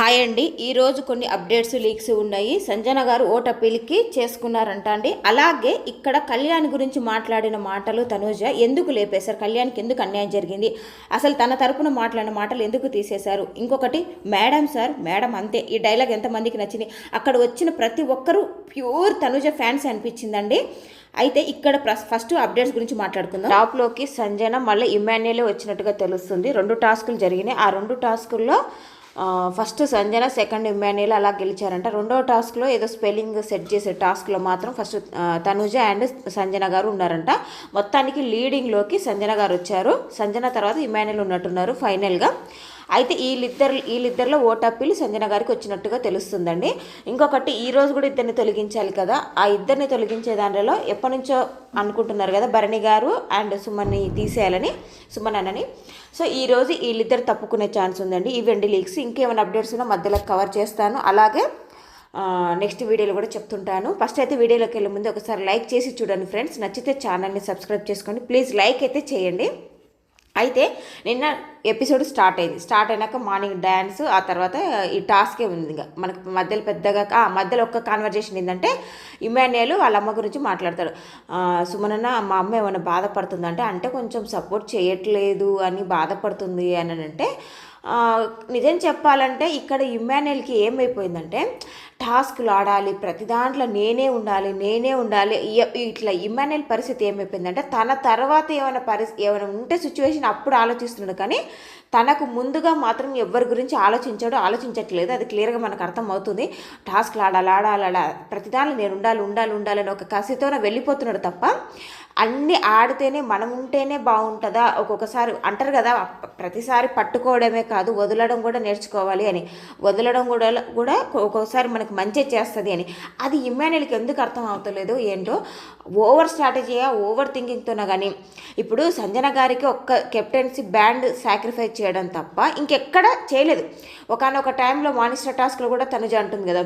Hi అండి. ఈరోజు కొన్ని అప్డేట్స్ లీక్స్ ఉన్నాయి. సంజన గారు ఓట్ అప్పీల్కి చేసుకున్నారంట అండి అలాగే ఇక్కడ కళ్యాణ్ గురించి మాట్లాడిన మాటలు తనూజ ఎందుకు లేపేశారు? కళ్యాణ్కి ఎందుకు అన్యాయం జరిగింది? అసలు తన తరపున మాట్లాడిన మాటలు ఎందుకు తీసేశారు? ఇంకొకటి మేడం సార్ మేడం అంతే. ఈ డైలాగ్ ఎంతమందికి నచ్చింది? అక్కడ వచ్చిన ప్రతి ఒక్కరూ ప్యూర్ తనుజ ఫ్యాన్స్ అనిపించిందండి. అయితే ఇక్కడ ఫస్ట్ అప్డేట్స్ గురించి మాట్లాడుకుందాం. టాప్లోకి సంజన మళ్ళీ ఇమాన్యులే వచ్చినట్టుగా తెలుస్తుంది. రెండు టాస్కులు జరిగినాయి. ఆ రెండు టాస్కుల్లో ఫస్ట్ సంజన సెకండ్ ఇమాన్యుల్ అలా గెలిచారంట. రెండో టాస్క్లో ఏదో స్పెల్లింగ్ సెట్ చేసే టాస్క్లో మాత్రం ఫస్ట్ తనుజ అండ్ సంజన గారు ఉన్నారంట. మొత్తానికి లీడింగ్లోకి సంజన గారు వచ్చారు. సంజన తర్వాత ఇమాన్యుల్ ఉన్నట్టున్నారు ఫైనల్గా. అయితే వీళ్ళిద్దరు వీళ్ళిద్దరిలో ఓటప్పీలు సంజన గారికి వచ్చినట్టుగా తెలుస్తుందండి. ఇంకొకటి ఈ రోజు కూడా ఇద్దరిని తొలగించాలి కదా. ఆ ఇద్దరిని తొలగించే దానిలో ఎప్పటి నుంచో అనుకుంటున్నారు కదా భరణి గారు అండ్ సుమన్ని తీసేయాలని సుమన్ అన్నని. సో ఈ రోజు వీళ్ళిద్దరు తప్పుకునే ఛాన్స్ ఉందండి. ఈ వెండి లీక్స్. ఇంకేమైనా అప్డేట్స్ ఉన్నా మధ్యలో కవర్ చేస్తాను. అలాగే నెక్స్ట్ వీడియోలో కూడా చెప్తుంటాను. ఫస్ట్ అయితే వీడియోలోకి వెళ్ళే ముందు ఒకసారి లైక్ చేసి చూడండి ఫ్రెండ్స్. నచ్చితే ఛానల్ని సబ్స్క్రైబ్ చేసుకోండి. ప్లీజ్ లైక్ అయితే చేయండి. అయితే నిన్న ఎపిసోడ్ స్టార్ట్ అయింది. స్టార్ట్ అయినాక మార్నింగ్ డ్యాన్స్ ఆ తర్వాత ఈ టాస్కే ఉంది ఇంకా. మనకు మధ్యలో పెద్దగా మధ్యలో ఒక్క కాన్వర్జేషన్ ఏంటంటే ఇమాన్యుయల్ వాళ్ళ అమ్మ గురించి మాట్లాడతాడు. సుమనన్న మా అమ్మ ఏమైనా బాధపడుతుందంటే అంటే కొంచెం సపోర్ట్ చేయట్లేదు అని బాధపడుతుంది అని అంటే నిజం చెప్పాలంటే ఇక్కడ ఇమ్మాన్యుయల్కి ఏమైపోయిందంటే టాస్క్లు ఆడాలి ప్రతి దాంట్లో నేనే ఉండాలి నేనే ఉండాలి ఇ- ఇట్లా ఇమ్మాన్యుయల్ పరిస్థితి ఏమైపోయిందంటే తన తర్వాత ఏమైనా పరిస్థితి ఏమైనా ఉంటే సిచ్యువేషన్ అప్పుడు ఆలోచిస్తున్నాడు కానీ తనకు ముందుగా మాత్రం ఎవరి గురించి ఆలోచించాడో ఆలోచించట్లేదు. అది క్లియర్గా మనకు అర్థమవుతుంది. టాస్క్లు ఆడాలి ఆడాలి ఆడాలి. ప్రతిదాన్ని నేను ఉండాలి ఉండాలి ఉండాలని ఒక కసితోనే వెళ్ళిపోతున్నాడు తప్ప అన్నీ ఆడితేనే మనం ఉంటేనే బాగుంటుందా? ఒక్కొక్కసారి అంటారు కదా ప్రతిసారి పట్టుకోవడమే కాదు వదలడం కూడా నేర్చుకోవాలి అని. వదలడం కూడా కూడా ఒక్కొక్కసారి మనకు మంచి చేస్తుంది అని. అది ఇమ్మాన్యుల్కి ఎందుకు అర్థం అవుతలేదు? ఏంటో ఓవర్ స్ట్రాటజీగా ఓవర్ థింకింగ్తోనే కానీ ఇప్పుడు సంజన గారికి ఒక్క కెప్టెన్సీ బ్యాండ్ సాక్రిఫైస్ చేయడం తప్ప ఇంకెక్కడ చేయలేదు. ఒకనొక టైంలో మానిస్టర్ టాస్క్లో కూడా తనుజ అంటుంది కదా.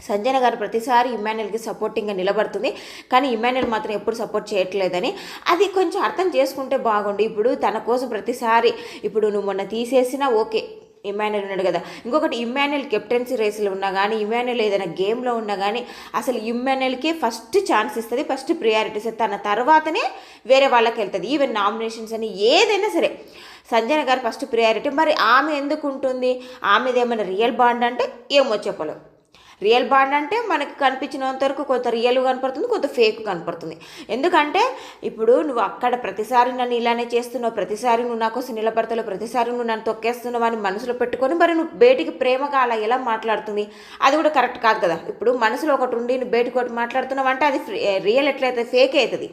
సంజన గారు ప్రతిసారి ఇమాన్యుల్కి సపోర్టింగ్గా నిలబడుతుంది. కానీ ఇమాన్యుల్ మాత్రం ఎప్పుడు సపోర్ట్ చేయట్లేదని. అది కొంచెం అర్థం చేసుకుంటే బాగుండు. ఇప్పుడు తన కోసం ప్రతిసారి ఇప్పుడు నువ్వు మొన్న తీసేసినా ఓకే. ఇమాన్యుల్ ఉన్నాడు కదా. ఇంకొకటి ఇమాన్యుల్ కెప్టెన్సీ రేసులో ఉన్నా కానీ ఇమాన్యుల్ ఏదైనా గేమ్లో ఉన్నా కానీ అసలు ఇమాన్యుల్కి ఫస్ట్ ఛాన్స్ ఇస్తుంది ఫస్ట్ ప్రియారిటీస్ తన తర్వాతనే వేరే వాళ్ళకి వెళ్తుంది. ఈవెన్ నామినేషన్స్ అని ఏదైనా సరే. సంజన గారు ఫస్ట్ ప్రియారిటీ మరి ఆమె ఎందుకు ఉంటుంది? ఆమెది ఏమైనా రియల్ బాండ్ అంటే ఏమో చెప్పలేం. రియల్ బాండ్ అంటే మనకి కనిపించినంత వరకు కొంత రియల్ కనపడుతుంది కొంత ఫేక్ కనపడుతుంది. ఎందుకంటే ఇప్పుడు నువ్వు అక్కడ ప్రతిసారి నన్ను ఇలానే చేస్తున్నావు ప్రతిసారి నువ్వు నా కోసం నిలబడతావు ప్రతిసారి నువ్వు నన్ను తొక్కేస్తున్నావు అని మనసులో పెట్టుకొని మరి నువ్వు బయటికి ప్రేమగా అలా ఎలా మాట్లాడుతుంది అది కూడా కరెక్ట్ కాదు కదా. ఇప్పుడు మనసులో ఒకటి ఉండి నువ్వు బయటకు ఒకటి మాట్లాడుతున్నావు అంటే అది రియల్ ఎట్లయితే ఫేక్ అవుతుంది.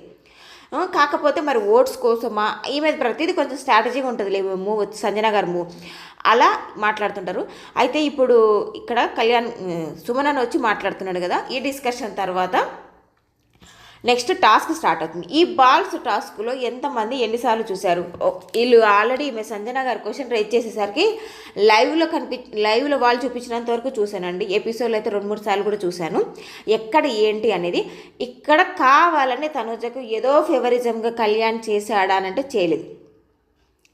కాకపోతే మరి ఓట్స్ కోసమా? ఈమె ప్రతిదీ కొంచెం స్ట్రాటజీగా ఉంటుంది లే మూవ్ సంజన గారు మూవ్ అలా మాట్లాడుతుంటారు. అయితే ఇప్పుడు ఇక్కడ కళ్యాణ్ సుమన్ అని వచ్చి మాట్లాడుతున్నాడు కదా ఈ డిస్కషన్ తర్వాత నెక్స్ట్ టాస్క్ స్టార్ట్ అవుతుంది. ఈ బాల్స్ టాస్క్లో ఎంతమంది ఎన్నిసార్లు చూశారు? వీళ్ళు ఆల్రెడీ ఈమె సంజన గారు క్వశ్చన్ రైజ్ చేసేసరికి లైవ్లో కనిపి లైవ్లో వాళ్ళు చూపించినంత వరకు చూశానండి. ఎపిసోడ్లో అయితే రెండు మూడు సార్లు కూడా చూశాను. ఎక్కడ ఏంటి అనేది ఇక్కడ కావాలని తనుజకు ఏదో ఫేవరిజంగా కళ్యాణ్ చేశాడా అని అంటే చేయలేదు.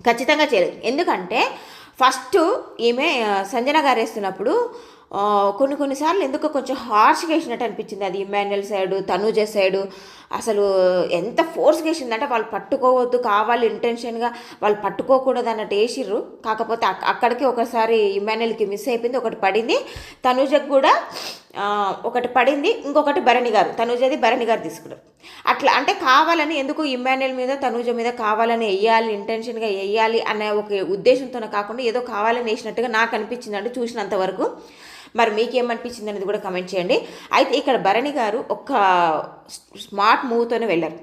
ఖచ్చితంగా చేయలేదు. ఎందుకంటే ఫస్ట్ ఈమె సంజన గారు వేస్తున్నప్పుడు కొన్ని కొన్నిసార్లు ఎందుకో కొంచెం హార్ష్గా వేసినట్టు అనిపించింది. అది ఇమాన్యుల్ సైడు తనూజ సైడు. అసలు ఎంత ఫోర్స్గా వేసిందంటే వాళ్ళు పట్టుకోవద్దు కావాలి ఇంటెన్షన్గా. వాళ్ళు పట్టుకోకూడదు అన్నట్టు వేసిర్రు. కాకపోతే అక్కడికి ఒకసారి ఇమాన్యుల్కి మిస్ అయిపోయింది. ఒకటి పడింది. తనూజకు కూడా ఒకటి పడింది. ఇంకొకటి భరణి గారు. తనూజది భరణి గారు తీసుకున్నారు. అట్లా అంటే కావాలని ఎందుకు ఇమాన్యుయల్ మీద తనూజ మీద కావాలని వేయాలి ఇంటెన్షన్గా వేయాలి అనే ఒక ఉద్దేశంతోనే కాకుండా ఏదో కావాలని వేసినట్టుగా నాకు అనిపించింది చూసినంతవరకు చూసినంత వరకు. మరి మీకేమనిపించింది అనేది కూడా కమెంట్ చేయండి. అయితే ఇక్కడ భరణి గారు ఒక స్మార్ట్ మూవ్తోనే వెళ్ళారు.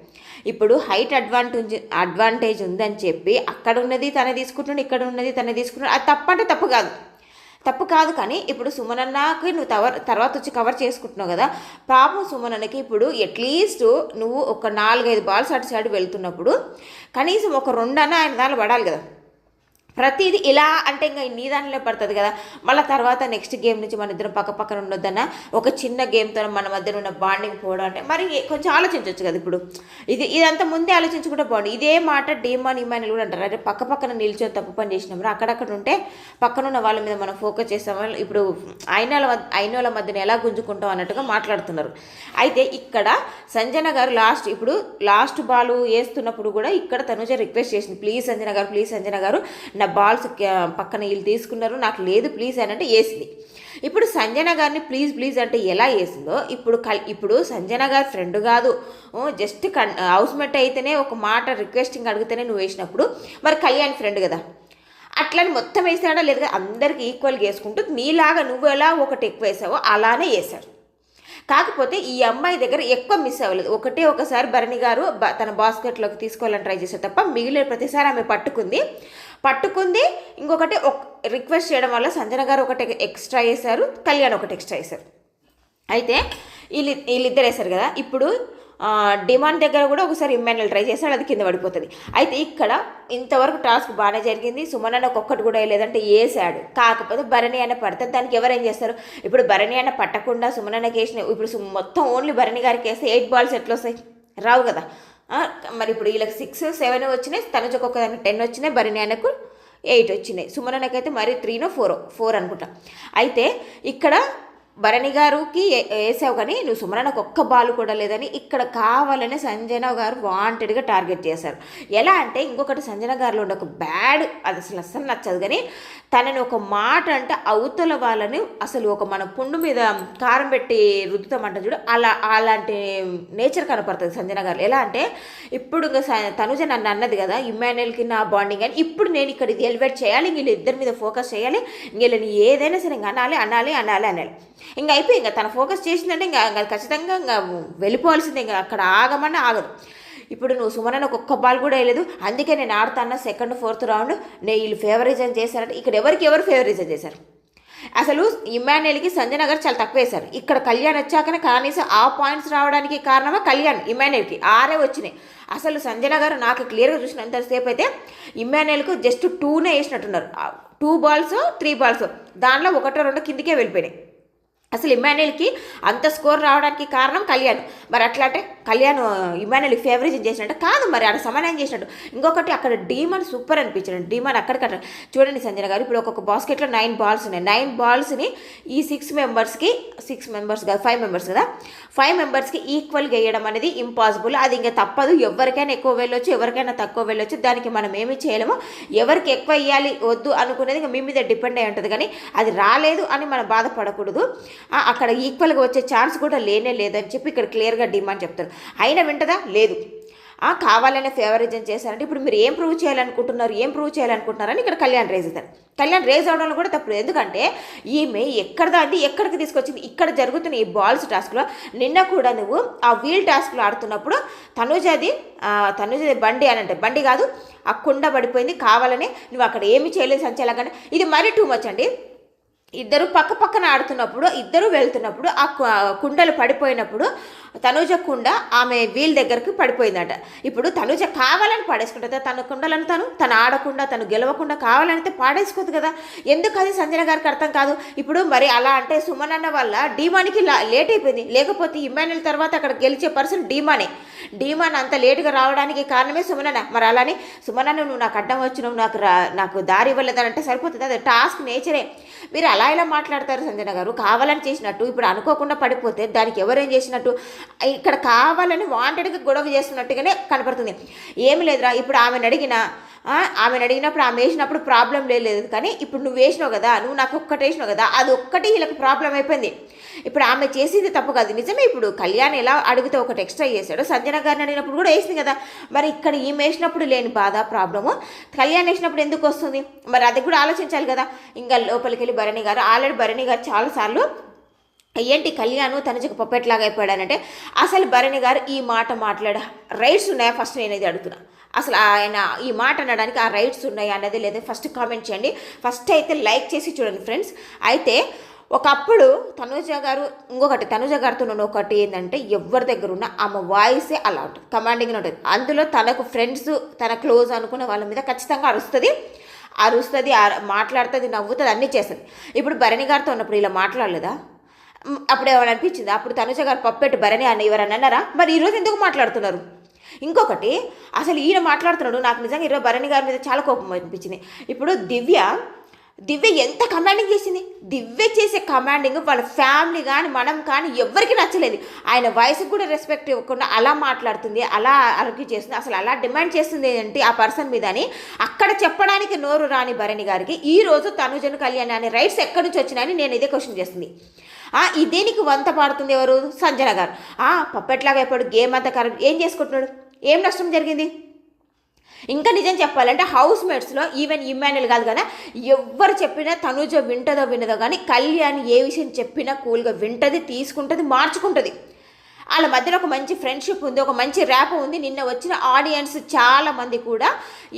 ఇప్పుడు హైట్ అడ్వాంటేజ్ అడ్వాంటేజ్ ఉందని చెప్పి అక్కడ ఉన్నది తనే తీసుకుంటున్నాడు ఇక్కడ ఉన్నది తనే తీసుకుంటున్నాడు. అది తప్పంటే తప్పు కాదు. తప్పు కాదు కానీ ఇప్పుడు సుమనన్నకి నువ్వు తవర్ తర్వాత వచ్చి కవర్ చేసుకుంటున్నావు కదా. పాపం సుమనన్నకి ఇప్పుడు అట్లీస్ట్ నువ్వు ఒక నాలుగైదు బాల్స్ అటు సైడ్ వెళ్తున్నప్పుడు కనీసం ఒక రెండన్నా ఆయన దానిలో పడాలి కదా. ప్రతిదీ ఇలా అంటే ఇంకా నీ దానిలో పడుతుంది కదా. మళ్ళీ తర్వాత నెక్స్ట్ గేమ్ నుంచి మన ఇద్దరం పక్క పక్కన ఉండొద్దన్న ఒక చిన్న గేమ్తో మన మధ్యన ఉన్న బాండింగ్ పోవడం అంటే మరి కొంచెం ఆలోచించవచ్చు కదా ఇప్పుడు. ఇది ఇదంతా ముందే ఆలోచించుకుంటే బాగుంది ఇదే మాట డీమాన్ ఇమాన్ కూడా అంటారు. అంటే పక్క పక్కన నిల్చొని తప్పు పని చేసినప్పుడు అక్కడక్కడ ఉంటే పక్కన ఉన్న వాళ్ళ మీద మనం ఫోకస్ చేస్తాము ఇప్పుడు అయినాల అయినోళ్ళ మధ్యన ఎలా గుంజుకుంటాం అన్నట్టుగా మాట్లాడుతున్నారు. అయితే ఇక్కడ సంజన గారు లాస్ట్ ఇప్పుడు లాస్ట్ బాల్ వేస్తున్నప్పుడు కూడా ఇక్కడ తనుజ రిక్వెస్ట్ చేసింది. ప్లీజ్ సంజన గారు ప్లీజ్ సంజన గారు నా బాల్స్ పక్కన వీళ్ళు తీసుకున్నారు. నాకు లేదు ప్లీజ్ అని అంటే వేసింది. ఇప్పుడు సంజన గారిని ప్లీజ్ ప్లీజ్ అంటే ఎలా వేసిందో ఇప్పుడు కల్ ఇప్పుడు సంజన గారి ఫ్రెండ్ కాదు. జస్ట్ కన్ హౌస్మేట్ అయితేనే ఒక మాట రిక్వెస్టింగ్ అడిగితేనే నువ్వు వేసినప్పుడు మరి కళ్యాణ్ ఫ్రెండ్ కదా. అట్లని మొత్తం వేసాడా లేదు? అందరికి ఈక్వల్గా వేసుకుంటూ నీలాగా నువ్వు ఎలా ఒకటి ఎక్కువ వేసావో అలానే వేశారు కాకపోతే ఈ అమ్మాయి దగ్గర ఎక్కువ మిస్ అవ్వలేదు. ఒకటే ఒకసారి భరణి గారు తన బాస్కెట్లోకి తీసుకోవాలని ట్రై చేశారు తప్ప మిగిలిన ప్రతిసారి ఆమె పట్టుకుంది. పట్టుకుంది. ఇంకొకటి ఒక రిక్వెస్ట్ చేయడం వల్ల సంజన గారు ఒకటి ఎక్స్ట్రా వేశారు కళ్యాణ్ ఒకటి ఎక్స్ట్రా వేశారు అయితే వీళ్ళు వీళ్ళిద్దరు వేశారు కదా. ఇప్పుడు డిమాండ్ దగ్గర కూడా ఒకసారి ఇమ్మాన్యుల్ ట్రై చేస్తాడు అది కింద పడిపోతుంది. అయితే ఇక్కడ ఇంతవరకు టాస్క్ బాగానే జరిగింది. సుమన్ ఒక్కొక్కటి కూడా లేదంటే వేసాడు కాకపోతే భరణి అన్న పడితే దానికి ఎవరేం చేస్తారు? ఇప్పుడు భరణి అన్న పట్టకుండా సుమన్ అన్నకి వేసిన ఇప్పుడు మొత్తం ఓన్లీ భరణి గారికి వేస్తే ఎయిట్ బాల్స్ ఎట్లా వస్తాయి? రావు కదా. మరి ఇప్పుడు వీళ్ళకి సిక్స్ సెవెన్ వచ్చినాయి తనుజకు ఒక టెన్ వచ్చినాయి భరణి నాయనకు ఎయిట్ వచ్చినాయి. సుమనకైతే మరి త్రీనో ఫోరో ఫోర్ అనుకుంటా. అయితే ఇక్కడ భరణి గారికి వేసావు కానీ నువ్వు సుమరణకు ఒక్క బాలు కూడా లేదని ఇక్కడ కావాలని సంజన గారు వాంటెడ్గా టార్గెట్ చేశారు. ఎలా అంటే ఇంకొకటి సంజన గారిలో ఉండే ఒక బ్యాడ్ అది అసలు అస్సలు నచ్చదు కానీ తనని ఒక మాట అంటే అవతల వాళ్ళని అసలు ఒక మన పుండు మీద కారం పెట్టి రుద్దుతామంట చూడు అలా అలాంటి నేచర్ కనపడుతుంది సంజన గారు ఎలా అంటే ఇప్పుడు ఇంకా స- తనుజ నన్ను అన్నది కదా ఇమ్మాన్యుయల్కి నా బాండింగ్ అని ఇప్పుడు నేను ఇక్కడ ఇది ఎలివేట్ చేయాలి వీళ్ళు ఇద్దరి మీద ఫోకస్ చేయాలి వీళ్ళని ఏదైనా సరే ఇంకా అనాలి అనాలి అనాలి అనాలి. ఇంకా అయిపోయి ఇంకా తన ఫోకస్ చేసిందంటే ఇంకా ఇంకా ఖచ్చితంగా ఇంకా వెళ్ళిపోవాల్సిందే ఇంకా అక్కడ ఆగమన్నా ఆగదు. ఇప్పుడు నువ్వు సుమనకు ఒక్క బాల్ కూడా వేయలేదు అందుకే నేను ఆడుతాను సెకండ్ ఫోర్త్ రౌండ్ నేను వీళ్ళు ఫేవరిజం చేశారంటే. ఇక్కడ ఎవరికి ఎవరు ఫేవరిజం చేశారు? అసలు ఇమాన్యుయల్కి సంజయ్ నగర్ చాలా తక్కువ వేశారు. ఇక్కడ కళ్యాణ్ వచ్చాకనే కనీసం ఆ పాయింట్స్ రావడానికి కారణమా కళ్యాణ్ ఇమాన్యుయల్కి. ఆరే వచ్చినాయి. అసలు సంజయ్ నగర్ నాకు క్లియర్గా చూసినంతసేపు అయితే ఇమాన్యుయల్కు జస్ట్ టూనే వేసినట్టున్నారు. టూ బాల్స్ త్రీ బాల్స్ దానిలో ఒకటో రెండో కిందికే వెళ్ళిపోయినాయి. అసలు ఇమాన్యుయల్కి అంత స్కోర్ రావడానికి కారణం కళ్యాణ్. మరి అట్లా అంటే కళ్యాణ్ ఇమాన్యుల్ ఫేవరేజ్ చేసినట్టు కాదు మరి ఆడ సమానం చేసినట్టు. ఇంకొకటి అక్కడ డీమన్ సూపర్ అనిపించాడు డీమన్ అక్కడికక్కడ. చూడండి సంజన గారు ఇప్పుడు ఒక్కొక్క బాస్కెట్లో నైన్ బాల్స్ ఉన్నాయి. నైన్ బాల్స్ని ఈ సిక్స్ మెంబర్స్కి సిక్స్ మెంబర్స్ కాదు ఫైవ్ మెంబర్స్ కదా ఫైవ్ మెంబర్స్కి ఈక్వల్గా వేయడం అనేది ఇంపాసిబుల్. అది ఇంకా తప్పదు. ఎవరికైనా ఎక్కువ వెళ్ళొచ్చు ఎవరికైనా తక్కువ వెళ్ళొచ్చు. దానికి మనం ఏమి చేయలేము. ఎవరికి ఎక్కువ ఇవ్వాలి వద్దు అనుకునేది ఇంకా మీ మీద డిపెండ్ అయి ఉంటుంది. కానీ అది రాలేదు అని మనం బాధపడకూడదు. అక్కడ ఈక్వల్గా వచ్చే ఛాన్స్ కూడా లేనే లేదని చెప్పి ఇక్కడ క్లియర్గా డిమాండ్ చెప్తారు. అయినా వింటదా? లేదు. కావాలనే ఫేవరిజం చేశారంటే ఇప్పుడు మీరు ఏం ప్రూవ్ చేయాలనుకుంటున్నారు? ఏం ప్రూవ్ చేయాలనుకుంటున్నారని ఇక్కడ కళ్యాణ్ రేజ్ అవుతారు కళ్యాణ్ రేజ్ అవడంలో కూడా తప్పుడు ఎందుకంటే ఈమె ఎక్కడ దాన్ని ఎక్కడికి తీసుకొచ్చింది? ఇక్కడ జరుగుతున్న ఈ బాల్స్ టాస్క్లో నిన్న కూడా నువ్వు ఆ వీల్ టాస్క్లో ఆడుతున్నప్పుడు తనుజది తనుజది బండి అని అంటే బండి కాదు ఆ కుండ పడిపోయింది కావాలని నువ్వు అక్కడ ఏమి చేయలేదు సంచాలకంటే ఇది మరీ టూ మచ్ అండి. ఇద్దరు పక్క పక్కన ఆడుతున్నప్పుడు ఇద్దరు వెళ్తున్నప్పుడు ఆ కుండలు పడిపోయినప్పుడు తనుజ కుండ ఆమె వీల్ దగ్గరికి పడిపోయిందట. ఇప్పుడు తనుజ కావాలని పాడేసుకుంటుంది తన కుండలను తను తను ఆడకుండా తను గెలవకుండా కావాలంటే పాడేసుకోదు కదా. ఎందుకు అది సంజన గారికి అర్థం కాదు? ఇప్పుడు మరి అలా అంటే సుమన్ అన్న వల్ల డీమానికి లా- లేట్ అయిపోయింది. లేకపోతే ఇమ్మాన్యుల్ తర్వాత అక్కడ గెలిచే పర్సన్ డీమానే. డీమాన్ అంత లేటుగా రావడానికి కారణమే సుమనన్న మరి అలానే సుమనన్న నువ్వు నాకు అడ్డం వచ్చినావు నాకు నాకు దారి ఇవ్వలేదని అంటే సరిపోతుంది. అది టాస్క్ నేచరే. మీరు అలా ఇలా మాట్లాడతారు సంజన గారు. కావాలని చేసినట్టు ఇప్పుడు అనుకోకుండా పడిపోతే దానికి ఎవరేం చేసినట్టు ఇక్కడ కావాలని వాంటెడ్గా గొడవ చేస్తున్నట్టుగానే కనపడుతుంది. ఏమి లేదురా ఇప్పుడు ఆమెను అడిగిన ఆమెను అడిగినప్పుడు ఆమె వేసినప్పుడు ప్రాబ్లం లేదు కానీ ఇప్పుడు నువ్వు వేసినావు కదా నువ్వు నాకు ఒక్కటి వేసినావు కదా అది ఒక్కటి వీళ్ళకి ప్రాబ్లం అయిపోయింది. ఇప్పుడు ఆమె చేసింది తప్పు కాదు. నిజమే ఇప్పుడు కళ్యాణ్ ఎలా అడిగితే ఒకటి ఎక్స్ట్రా చేశాడు సంజన గారిని అడిగినప్పుడు కూడా వేసింది కదా. మరి ఇక్కడ ఈమె వేసినప్పుడు లేని బాధ ప్రాబ్లము. కళ్యాణ్ వేసినప్పుడు ఎందుకు వస్తుంది? మరి అది కూడా ఆలోచించాలి కదా. ఇంకా లోపలికి వెళ్ళి భరణి గారు ఆల్రెడీ భరణి గారు చాలాసార్లు ఏంటి కళ్యాణ్ తనజకు పప్పెట్లాగా అయిపోయాడనంటే అసలు భరణి గారు ఈ మాట మాట్లాడ రైట్స్ ఉన్నాయా? ఫస్ట్ నేను ఇది అడుగుతున్నా. అసలు ఆయన ఈ మాట అనడానికి ఆ రైట్స్ ఉన్నాయా అన్నది లేదా ఫస్ట్ కామెంట్ చేయండి. ఫస్ట్ అయితే లైక్ చేసి చూడండి ఫ్రెండ్స్ అయితే ఒకప్పుడు తనుజ గారు ఇంకొకటి తనుజ గారితో ఉన్న ఒకటి ఏంటంటే ఎవరి దగ్గర ఉన్న ఆమె వాయిసే అలా ఉంటుంది కమాండింగ్గా ఉంటుంది. అందులో తనకు ఫ్రెండ్స్ తన క్లోజ్ అనుకున్న వాళ్ళ మీద ఖచ్చితంగా అరుస్తుంది. అరుస్తుంది మాట్లాడుతుంది నవ్వుతుంది అన్నీ చేస్తుంది. ఇప్పుడు భరణి గారితో ఉన్నప్పుడు ఇలా మాట్లాడలేదా? అప్పుడు ఏమైనా అనిపించింది? అప్పుడు తనుజ గారు పప్పెట్టు భరణి అని ఎవరన్నా అన్నారా? మరి ఈరోజు ఎందుకు మాట్లాడుతున్నారు? ఇంకొకటి అసలు ఈయన మాట్లాడుతున్నాడు నాకు నిజంగా ఈరోజు భరణి గారి మీద చాలా కోపం అనిపించింది. ఇప్పుడు దివ్య దివ్య ఎంత కమాండింగ్ చేసింది? దివ్య చేసే కమాండింగ్ వాళ్ళ ఫ్యామిలీ కానీ మనం కానీ ఎవరికి నచ్చలేదు. ఆయన వయసుకు కూడా రెస్పెక్ట్ ఇవ్వకుండా అలా మాట్లాడుతుంది అలా అర్గ్యూ చేస్తుంది అసలు అలా డిమాండ్ చేస్తుంది ఏంటి ఆ పర్సన్ మీద అని అక్కడ చెప్పడానికి నోరు రాని భరణి గారికి ఈ రోజు తనుజను కళ్యాణ్ అనే రైట్స్ ఎక్కడి నుంచి వచ్చినాయని నేను ఇదే క్వశ్చన్ చేస్తుంది. ఇదేనికి దేనికి వంత పాడుతుంది ఎవరు? సంజన గారు. ఆ పప్పెట్లాగా ఎప్పుడు గేమ్ అంతా కరెక్ట్ ఏం చేసుకుంటున్నాడు? ఏం నష్టం జరిగింది? ఇంకా నిజం చెప్పాలంటే హౌస్ మేట్స్లో ఈవెన్ ఇమ్మాన్యుల్ కాదు కదా ఎవరు చెప్పినా తనుజ వింటదో వినదో కానీ కళ్యాణ్ ఏ విషయం చెప్పినా కూల్గా వింటది తీసుకుంటుంది మార్చుకుంటుంది. వాళ్ళ మధ్యలో ఒక మంచి ఫ్రెండ్షిప్ ఉంది ఒక మంచి ర్యాప్ ఉంది నిన్న వచ్చిన ఆడియన్స్ చాలామంది కూడా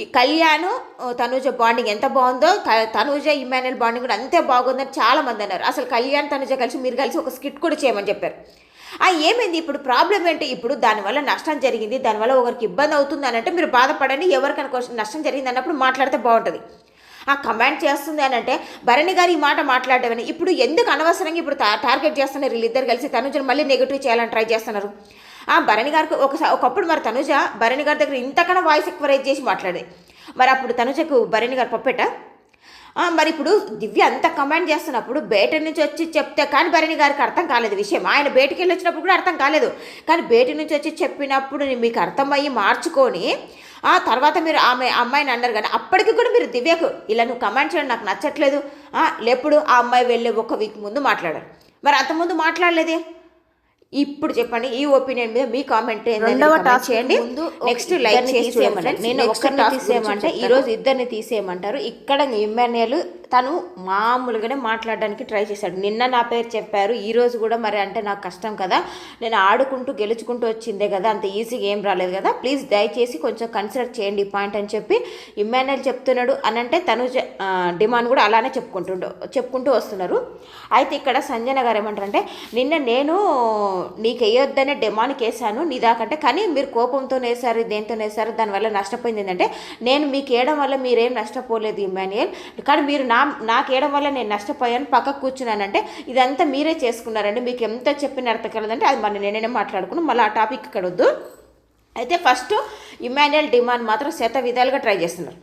ఈ కళ్యాణ్ తనుజ బాండింగ్ ఎంత బాగుందో తనుజ తనూజ ఇమాన్యుల్ బాండింగ్ కూడా అంతే బాగుందని చాలామంది అన్నారు. అసలు కళ్యాణ్ తనుజ కలిసి మీరు కలిసి ఒక స్కిట్ కూడా చేయమని చెప్పారు. ఆ ఏమైంది? ఇప్పుడు ప్రాబ్లం ఏంటి? ఇప్పుడు దానివల్ల నష్టం జరిగింది. దానివల్ల ఒకరికి ఇబ్బంది అవుతుంది అని అంటే మీరు బాధపడండి. ఎవరికైనా నష్టం జరిగింది అన్నప్పుడు మాట్లాడితే బాగుంటుంది. ఆ కమాండ్ చేస్తుంది అని అంటే భరణి గారు ఈ మాట మాట్లాడేవని ఇప్పుడు ఎందుకు అనవసరంగా ఇప్పుడు టార్గెట్ చేస్తున్నారు వీళ్ళిద్దరు కలిసి? తనుజను మళ్ళీ నెగిటివ్ చేయాలని ట్రై చేస్తున్నారు. ఆ భరణి గారికి ఒకసారి ఒకప్పుడు మరి తనుజ భరణి గారి దగ్గర ఇంతకన్నా వాయిస్ ఎక్కువ రేజ్ చేసి మాట్లాడేది. మరి అప్పుడు తనుజకు భరణి గారు పప్పెట మరి ఇప్పుడు దివ్య అంత కమాండ్ చేస్తున్నప్పుడు బయట నుంచి వచ్చి చెప్తే కానీ భరణి గారికి అర్థం కాలేదు విషయం. ఆయన బయటికి వెళ్ళి వచ్చినప్పుడు కూడా అర్థం కాలేదు. కానీ బయట నుంచి వచ్చి చెప్పినప్పుడు మీకు అర్థమయ్యి మార్చుకొని ఆ తర్వాత మీరు ఆమె అమ్మాయిని అన్నారు కానీ అప్పటికి కూడా మీరు దివ్యకు ఇలా నువ్వు కమాండ్ చేయడం నాకు నచ్చట్లేదు. లేప్పుడు ఆ అమ్మాయి వెళ్ళే ఒక వీక్ ముందు మాట్లాడారు. మరి అంతకుముందు మాట్లాడలేదే? ఇప్పుడు చెప్పండి ఈ ఒపీనియన్ మీద మీ కామెంట్ రెండవ టాస్క్ చేయండి. నెక్స్ట్ లైక్ చేసి తీసేయమన్నారు. చూడండి నేను ఒక్కరిని తీసేయమంటే ఈ రోజు ఇద్దరిని తీసేయమంటారు. ఇక్కడ ఇమ్మాన్యుయల్ తను మామూలుగానే మాట్లాడడానికి ట్రై చేశాడు. నిన్న నా పేరు చెప్పారు ఈరోజు కూడా మరి అంటే నాకు కష్టం కదా నేను ఆడుకుంటూ గెలుచుకుంటూ వచ్చిందే కదా అంత ఈజీగా ఏం రాలేదు కదా ప్లీజ్ దయచేసి కొంచెం కన్సిడర్ చేయండి ఈ పాయింట్ అని చెప్పి ఇమ్మాన్యుయల్ చెప్తున్నాడు. అని అంటే తను డిమాండ్ కూడా అలానే చెప్పుకుంటుండు చెప్పుకుంటూ వస్తున్నారు. అయితే ఇక్కడ సంజన గారు ఏమంటారంటే నిన్న నేను నీకు వేయొద్దనే డిమాండ్కి వేసాను నీ దాకంటే కానీ మీరు కోపంతో వేసారు దేంతో వేసారు దానివల్ల నష్టపోయింది ఏంటంటే నేను మీకు వేయడం వల్ల మీరేం నష్టపోలేదు ఇమ్మాన్యుయల్ కానీ మీరు నా నాకు వేయడం వల్ల నేను నష్టపోయాను పక్కకు కూర్చున్నానంటే ఇదంతా మీరే చేసుకున్నారండి. మీకు ఎంత చెప్పిన అర్థం కలదంటే అది మన నేనే మాట్లాడుకున్నాను. మళ్ళీ ఆ టాపిక్ ఇక్కడ వద్దు. అయితే ఫస్ట్ ఇమాన్యుయల్ డిమాండ్ మాత్రం శత విధాలుగా ట్రై చేస్తున్నారు.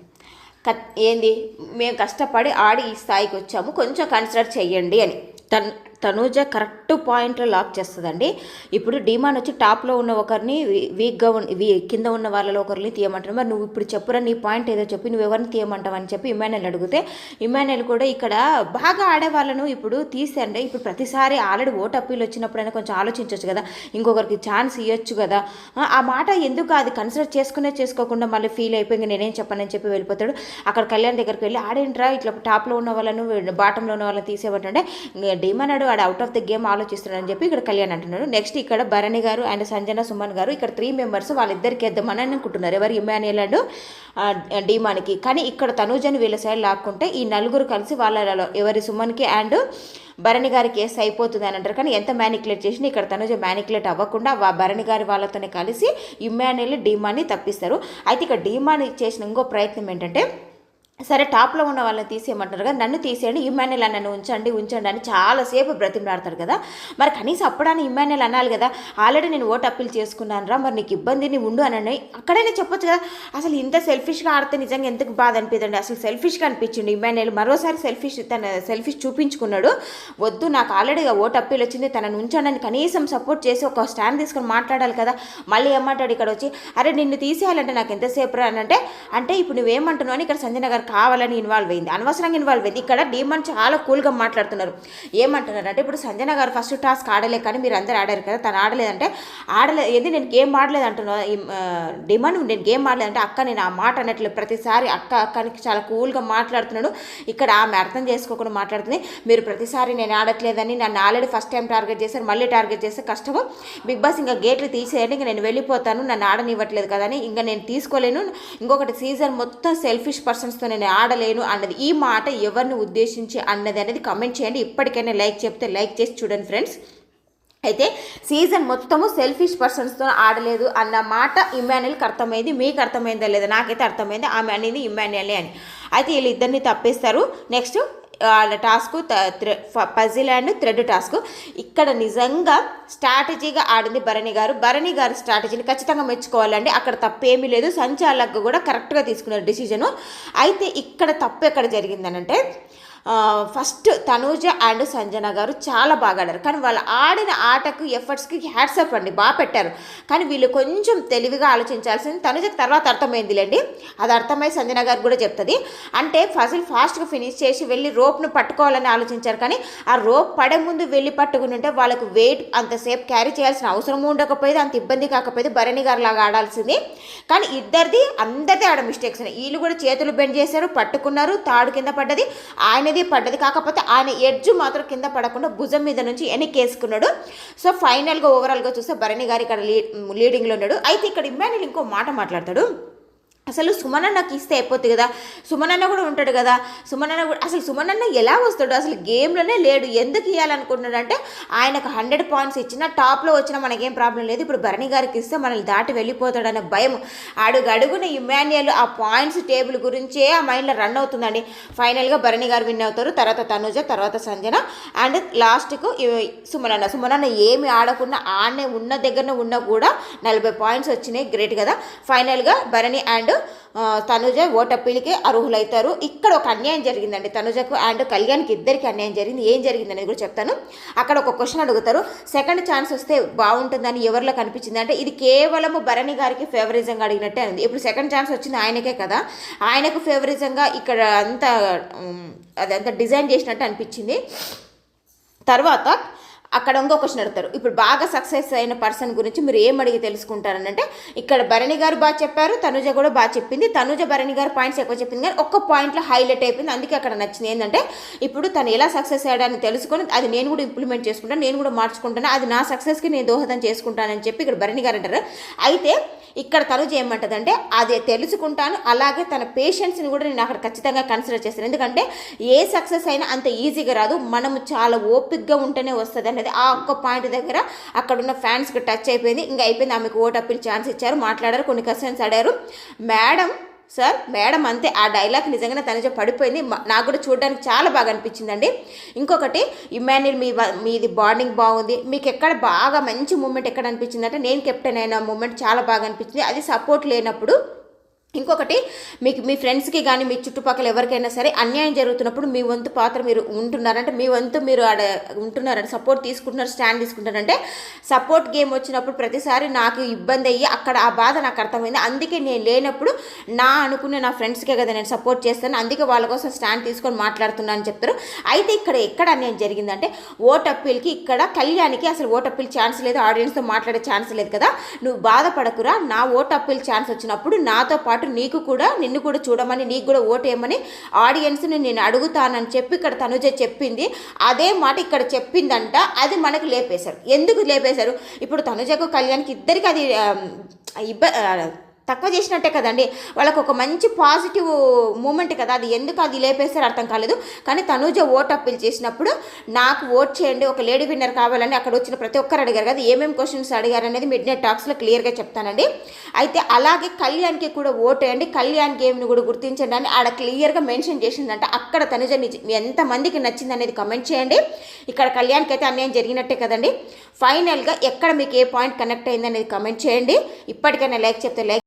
కత్ ఏంది? మేము కష్టపడి ఆడి ఈ స్థాయికి వచ్చాము. కొంచెం కన్సిడర్ చెయ్యండి అని. తన్ తనూజ కరెక్ట్ పాయింట్లో లాక్ చేస్తుందండి. ఇప్పుడు డిమాండ్ వచ్చి టాప్లో ఉన్న ఒకరిని వీక్గా ఉన్న వీ కింద ఉన్న వాళ్ళలో ఒకరిని తీయమంటారు. మరి నువ్వు ఇప్పుడు చెప్పురా నీ పాయింట్ ఏదో చెప్పి నువ్వు ఎవరిని తీయమంటావు అని చెప్పి ఇమాన్యుల్ అడిగితే ఇమాన్యుల్ కూడా ఇక్కడ బాగా ఆడే వాళ్ళను ఇప్పుడు తీసేయండి. ఇప్పుడు ప్రతిసారి ఆల్రెడీ ఓట్ అప్పీల్ వచ్చినప్పుడైనా కొంచెం ఆలోచించవచ్చు కదా. ఇంకొకరికి ఛాన్స్ ఇవ్వచ్చు కదా. ఆ, మాట ఎందుకు అది కన్సిడర్ చేసుకునే చేసుకోకుండా మళ్ళీ ఫీల్ అయిపోయింది నేనేం చెప్పనని చెప్పి వెళ్ళిపోతాడు. అక్కడ కళ్యాణ్ దగ్గరికి వెళ్ళి ఆడేంట్రా ఇట్లా టాప్లో ఉన్న వాళ్ళను బాటంలో ఉన్న వాళ్ళని తీసేమంటే డీమన్నాడు ఆడు అవుట్ ఆఫ్ ద గేమ్ ఆలోచిస్తున్నాడని చెప్పి ఇక్కడ కళ్యాణ్ అంటున్నాడు. నెక్స్ట్ ఇక్కడ భరణి గారు అండ్ సంజన సుమన్ గారు ఇక్కడ త్రీ మెంబర్స్ వాళ్ళిద్దరికి వేద్దామని అనుకుంటున్నారు. ఎవరు? ఇమాన్యుయల్ అండ్ డీమాన్కి. కానీ ఇక్కడ తనూజని వీళ్ళ సైడ్ లాక్కుంటే ఈ నలుగురు కలిసి వాళ్ళలో ఎవరి సుమన్కి అండ్ భరణి గారి కేసు అయిపోతుంది అని అంటారు. కానీ ఎంత మ్యానికులేట్ చేసినా ఇక్కడ తనుజ మ్యానికులేట్ అవ్వకుండా వా భరణి గారి వాళ్ళతోనే కలిసి ఇమ్మాన్యుల్ డీమాన్ని తప్పిస్తారు. అయితే ఇక్కడ డీమాన్ చేసిన ఇంకో ప్రయత్నం ఏంటంటే సరే టాప్లో ఉన్న వాళ్ళని తీసేయమంటారు కదా నన్ను తీసేయండి ఇమ్మాన్యుల్ అన్నను ఉంచండి ఉంచండి అని చాలాసేపు బ్రతిమలాడతారు కదా. మరి కనీసం అప్పుడని ఇమ్మాన్యుల్ అనాలి కదా. ఆల్రెడీ నేను ఓట్ అప్పీల్ చేసుకున్నాను రా మరి నీకు ఇబ్బందిని ఉండు అని అక్కడైనా చెప్పొచ్చు కదా. అసలు ఇంత సెల్ఫిష్గా ఆడితే నిజంగా ఎందుకు బాధ అనిపిదండి అసలు సెల్ఫిష్గా అనిపించింది ఇమ్మాన్యుల్ మరోసారి సెల్ఫిష్ తన సెల్ఫిష్ చూపించుకున్నాడు. వద్దు నాకు ఆల్రెడీ ఓట్ అప్పీల్ వచ్చింది తనను ఉంచండి కనీసం సపోర్ట్ చేసి ఒక స్టాండ్ తీసుకొని మాట్లాడాలి కదా. మళ్ళీ ఏమంటాడు ఇక్కడ వచ్చి అరే నిన్ను తీసేయాలంటే నాకు ఎంతసేపు రా అని అంటే అంటే ఇప్పుడు నువ్వేమంటున్నావు అని ఇక్కడ సంజయ్ గారు కావాలని ఇన్వాల్వ్ అయింది. అనవసరంగా ఇన్వాల్వ్ అయింది. ఇక్కడ డీమన్ చాలా కూల్గా మాట్లాడుతున్నారు. ఏమంటున్నారు అంటే ఇప్పుడు సంజన గారు ఫస్ట్ టాస్క్ ఆడలే కానీ మీరు అందరు ఆడారు కదా తను ఆడలేదంటే ఆడలేదు ఏది నేను గేమ్ ఆడలేదు అంటున్నాను డిమాండ్ నేను గేమ్ ఆడలేదంటే అక్క నేను ఆ మాట అనట్లేదు ప్రతిసారి అక్క అక్కనికి చాలా కూల్గా మాట్లాడుతున్నాడు. ఇక్కడ ఆమె అర్థం చేసుకోకుండా మాట్లాడుతుంది. మీరు ప్రతిసారి నేను ఆడట్లేదని నన్ను ఆల్రెడీ ఫస్ట్ టైం టార్గెట్ చేశారు మళ్ళీ టార్గెట్ చేస్తే కష్టము. బిగ్ బాస్ ఇంకా గేట్లు తీసేయండి ఇంకా నేను వెళ్ళిపోతాను నన్ను ఆడనివ్వట్లేదు కదా అని ఇంకా నేను తీసుకోలేను. ఇంకొకటి సీజన్ మొత్తం సెల్ఫిష్ పర్సన్స్తో నేను ఆడలేను అన్నది. ఈ మాట ఎవరిని ఉద్దేశించి అన్నది అనేది కమెంట్ చేయండి. ఇప్పటికైనా లైక్ చెప్తే లైక్ చేసి చూడండి ఫ్రెండ్స్ అయితే సీజన్ మొత్తము సెల్ఫిష్ పర్సన్స్తో ఆడలేదు అన్న మాట ఇమాన్యుల్కి అర్థమైంది మీకు అర్థమైందా లేదా? నాకైతే అర్థమైంది. ఆమె అనేది ఇమాన్యులే అని. అయితే వీళ్ళిద్దరిని తప్పిస్తారు. నెక్స్ట్ వాళ్ళ task puzzle and thread task. ఇక్కడ నిజంగా స్ట్రాటజీగా ఆడింది భరణి గారు. భరణి గారి స్ట్రాటజీని ఖచ్చితంగా మెచ్చుకోవాలండి. అక్కడ తప్పేమీ లేదు. సంచాలకు కూడా కరెక్ట్గా తీసుకున్నారు డిసిజను. అయితే ఇక్కడ తప్పు ఎక్కడ జరిగిందనంటే ఫస్ట్ తనూజ అండ్ సంజన గారు చాలా బాగా ఆడారు. కానీ వాళ్ళు ఆడిన ఆటకు ఎఫర్ట్స్కి హ్యాట్సప్ అండి. బాగా పెట్టారు. కానీ వీళ్ళు కొంచెం తెలివిగా ఆలోచించాల్సింది తనుజకు తర్వాత అర్థమైందిలేండి. అది అర్థమై సంజన గారు కూడా చెప్తుంది. అంటే ఫజిల్ ఫాస్ట్గా ఫినిష్ చేసి వెళ్ళి రోప్ను పట్టుకోవాలని ఆలోచించారు. కానీ ఆ రోప్ పడే ముందు వెళ్ళి పట్టుకుని ఉంటే వాళ్ళకు వెయిట్ అంతసేపు క్యారీ చేయాల్సిన అవసరం ఉండకపోయేది అంత ఇబ్బంది కాకపోతే భరణి గారు లాగా ఆడాల్సింది. కానీ ఇద్దరిది అందరిది ఆడ మిస్టేక్స్ వీళ్ళు కూడా చేతులు బెండ్ చేశారు పట్టుకున్నారు తాడు కింద పడ్డది. అనేది పడ్డది. కాకపోతే ఆయన ఎడ్జ్ మాత్రం కింద పడకుండా భుజం మీద నుంచి వెనక్కేసుకున్నాడు సో ఫైనల్గా ఓవరాల్గా చూస్తే భరణి గారు ఇక్కడ లీ లీడింగ్లో ఉన్నాడు. అయితే ఇక్కడ ఇమ్మాన్యుల్ ఇంకో మాట మాట్లాడతాడు. అసలు సుమనన్నకి ఇస్తే అయిపోద్ది కదా. సుమనన్న కూడా ఉంటాడు కదా. సుమనన్న కూడా అసలు సుమనన్న ఎలా వస్తాడు? అసలు గేమ్లోనే లేడు. ఎందుకు ఇవ్వాలనుకుంటున్నాడు అంటే ఆయనకు హండ్రెడ్ పాయింట్స్ ఇచ్చినా టాప్లో వచ్చినా మనకేం ప్రాబ్లం లేదు. ఇప్పుడు భరణి గారికి ఇస్తే మనల్ని దాటి వెళ్ళిపోతాడనే భయం. అడుగడుగున ఇమాన్యుయల్ ఆ పాయింట్స్ టేబుల్ గురించే ఆ మైండ్లో రన్ అవుతుందండి. ఫైనల్గా భరణి గారు విన్ అవుతారు. తర్వాత తనుజ తర్వాత సంజన. అండ్ లాస్ట్కు సుమనన్న. సుమనన్న ఏమి ఆడకుండా ఆడనే ఉన్న దగ్గరనే ఉన్నా కూడా నలభై పాయింట్స్ వచ్చినాయి. గ్రేట్ కదా. ఫైనల్గా భరణి అండ్ ఆ, తనుజ ఓటప్పీలకి అర్హులవుతారు ఇక్కడ ఒక అన్యాయం జరిగిందండి. తనుజకు అండ్ కళ్యాణ్కి ఇద్దరికి అన్యాయం జరిగింది. ఏం జరిగింది అనేది కూడా చెప్తాను. అక్కడ ఒక క్వశ్చన్ అడుగుతారు. సెకండ్ ఛాన్స్ వస్తే బాగుంటుందని ఎవరిలో కనిపించింది? అంటే ఇది కేవలం భరణి గారికి ఫేవరిజంగా అడిగినట్టే ఉంది. ఇప్పుడు సెకండ్ ఛాన్స్ వచ్చింది ఆయనకే కదా. ఆయనకు ఫేవరిజంగా ఇక్కడ అంతా అదంతా డిజైన్ చేసినట్టు అనిపించింది. తర్వాత అక్కడ ఇంకో క్వశ్చన్ అడుగుతారు. ఇప్పుడు బాగా సక్సెస్ అయిన పర్సన్ గురించి మీరు ఏం అడిగి తెలుసుకుంటారనంటే ఇక్కడ భరణి గారు బాగా చెప్పారు తనుజ కూడా బాగా చెప్పింది. తనుజ భరణి గారు పాయింట్స్ ఎక్కువ చెప్పింది కానీ ఒక్క పాయింట్లో హైలైట్ అయిపోయింది. అందుకే అక్కడ నచ్చింది. ఏంటంటే ఇప్పుడు తను ఎలా సక్సెస్ అయ్యాడని తెలుసుకొని అది నేను కూడా ఇంప్లిమెంట్ చేసుకుంటాను నేను కూడా మార్చుకుంటాను అది నా సక్సెస్కి నేను దోహదం చేసుకుంటానని చెప్పి ఇక్కడ భరణి గారు అంటారు. అయితే ఇక్కడ తనుజ ఏమంటదంటే అది తెలుసుకుంటాను అలాగే తన పేషెంట్స్ని కూడా నేను అక్కడ ఖచ్చితంగా కన్సిడర్ చేస్తాను. ఎందుకంటే ఏ సక్సెస్ అయినా అంత ఈజీగా రాదు. మనము చాలా ఓపిక్గా ఉంటేనే వస్తుంది అనేది ఆ ఒక్క పాయింట్ దగ్గర అక్కడ ఉన్న ఫ్యాన్స్కి టచ్ అయిపోయింది. ఇంకా అయిపోయింది. ఆమెకు ఓటప్పిన ఛాన్స్ ఇచ్చారు. మాట్లాడారు. కొన్ని క్వశ్చన్స్ అడారు మేడం సార్ మేడం అంతే. ఆ డైలాగ్ నిజంగానే తనజ పడిపోయింది. నాకు కూడా చూడడానికి చాలా బాగా అనిపించిందండి. ఇంకొకటి ఇమాన్యుల్ మీ మీది బాండింగ్ బాగుంది. మీకు ఎక్కడ బాగా మంచి మూమెంట్ ఎక్కడ అనిపించింది అంటే నేను కెప్టెన్ అయిన మూమెంట్ చాలా బాగా అనిపించింది. అది సపోర్ట్ లేనప్పుడు ఇంకొకటి మీకు మీ ఫ్రెండ్స్కి కానీ మీ చుట్టుపక్కల ఎవరికైనా సరే అన్యాయం జరుగుతున్నప్పుడు మీ వంతు పాత్ర మీరు ఉంటున్నారంటే మీ వంతు మీరు ఆడ ఉంటున్నారంటే సపోర్ట్ తీసుకుంటున్నారు స్టాండ్ తీసుకుంటారంటే సపోర్ట్ గేమ్ వచ్చినప్పుడు ప్రతిసారి నాకు ఇబ్బంది అయ్యి అక్కడ ఆ బాధ నాకు అర్థమైంది. అందుకే నేను లేనప్పుడు నా అనుకునే నా ఫ్రెండ్స్కే కదా నేను సపోర్ట్ చేస్తాను. అందుకే వాళ్ళ కోసం స్టాండ్ తీసుకొని మాట్లాడుతున్నాను అని చెప్తారు. అయితే ఇక్కడ ఎక్కడ అన్యాయం జరిగిందంటే ఓట్ అప్పీల్కి ఇక్కడ కళ్యాణ్కి అసలు ఓట్ అప్పీల్ ఛాన్స్ లేదు ఆడియన్స్తో మాట్లాడే ఛాన్స్ లేదు కదా. నువ్వు బాధపడకురా నా ఓట్ అప్పీల్ ఛాన్స్ వచ్చినప్పుడు నాతో పాటు నీకు కూడా నిన్ను కూడా చూడమని నీకు కూడా ఓటేయమని ఆడియన్స్ని నేను అడుగుతానని చెప్పి ఇక్కడ తనుజ చెప్పింది. అదే మాట ఇక్కడ చెప్పిందంట. అది మనకు లేపేశారు. ఎందుకు లేపేశారు? ఇప్పుడు తనుజకు కళ్యాణ్కి ఇద్దరికి అది ఇబ్బ తక్కువ చేసినట్టే కదండి. వాళ్ళకు ఒక మంచి పాజిటివ్ మూమెంట్ కదా అది ఎందుకు అది లేపేస్తారో అర్థం కాలేదు. కానీ తనూజ ఓట్ అప్పీల్ చేసినప్పుడు నాకు ఓట్ చేయండి ఒక లేడీ విన్నర్ కావాలని అక్కడ వచ్చిన ప్రతి ఒక్కరు అడిగారు కదా ఏమేమి క్వశ్చన్స్ అడిగారు అనేది మిడ్ నైట్ టాక్స్లో క్లియర్గా చెప్తానండి. అయితే అలాగే కళ్యాణ్కి కూడా ఓట్ వేయండి కళ్యాణ్ గేమ్ని కూడా గుర్తించండి అని ఆడ క్లియర్గా మెన్షన్ చేసిందంట. అక్కడ తనుజ నిజ ఎంతమందికి నచ్చింది అనేది కమెంట్ చేయండి. ఇక్కడ కళ్యాణ్కి అయితే అన్యాయం జరిగినట్టే కదండి. ఫైనల్గా ఎక్కడ మీకు ఏ పాయింట్ కనెక్ట్ అయింది అనేది కమెంట్ చేయండి. ఇప్పటికైనా లైక్ చెప్తే లైక్